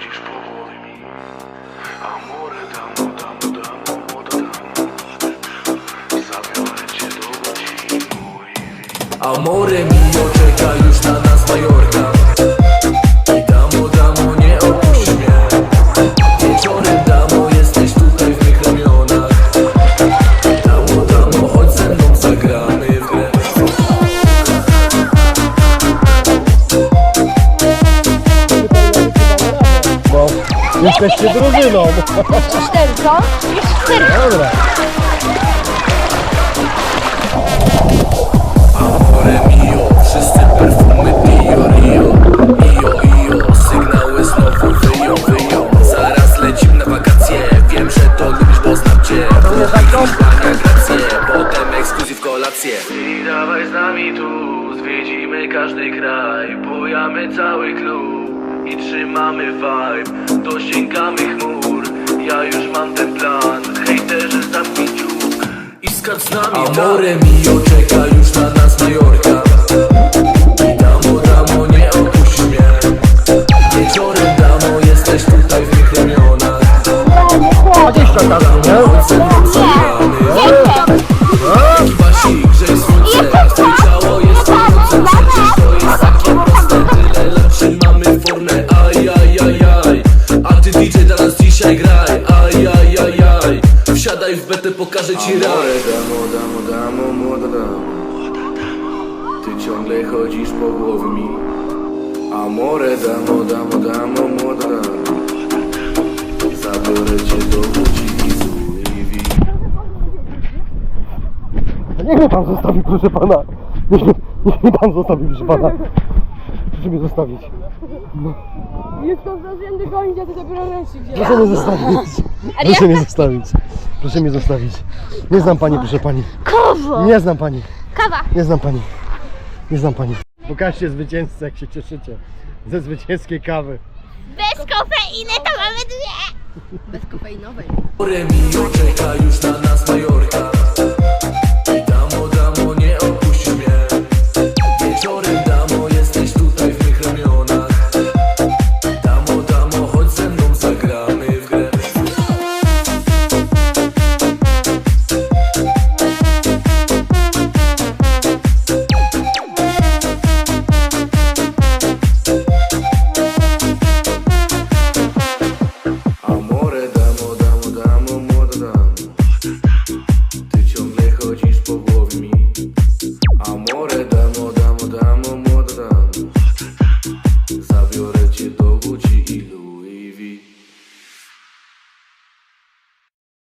chodzisz po głowie mi Amore damo, damo, damo, damo Zabiorę cię do godzin Amore mio, czeka już na nas Majorka jesteście drużyną. Czterko? Jest czterko. Dobra. Amore mio, wszyscy perfumy Dio, Rio Io, Io, sygnały znowu wyją, wyją Zaraz lecimy na wakacje, wiem, że to lubisz, Hiszpania, gracje, potem ekskluzyw kolację I dawaj z nami tu, zwiedzimy każdy kraj Bujamy cały klub i trzymamy vibe. Dosięgamy chmur, ja już mam ten plan. Hejterzy zamknij dziób I skacz z nami Amore mio, czeka już na nas Majorka dzisiaj graj Aj, aj, aj, aj Wsiadaj w betę, pokażę ci raj damo, damo, damo, młoda damo Ty ciągle chodzisz po głowie mi Amore damo, damo, damo, młoda damo Zabiorę cię do Łodzi i z Louis V. Niech mnie pan zostawi, proszę pana. Niech, mnie- niech mnie pan zostawi, proszę pana. Proszę mnie zostawić. Już to zdążyłem dogonić, a ty dopiero ręcznik wziąłeś. Proszę mnie zostawić. Proszę mnie zostawić. Proszę mnie zostawić. Nie znam pani, proszę pani. Kowo! Nie znam pani. Kawa! Nie znam pani. Nie znam pani. Pokażcie zwycięzcę, jak się cieszycie. Ze zwycięskiej kawy. Bez kofeiny to mamy dwie! Amore mio, czeka już na nas Majorka 也都不止一路。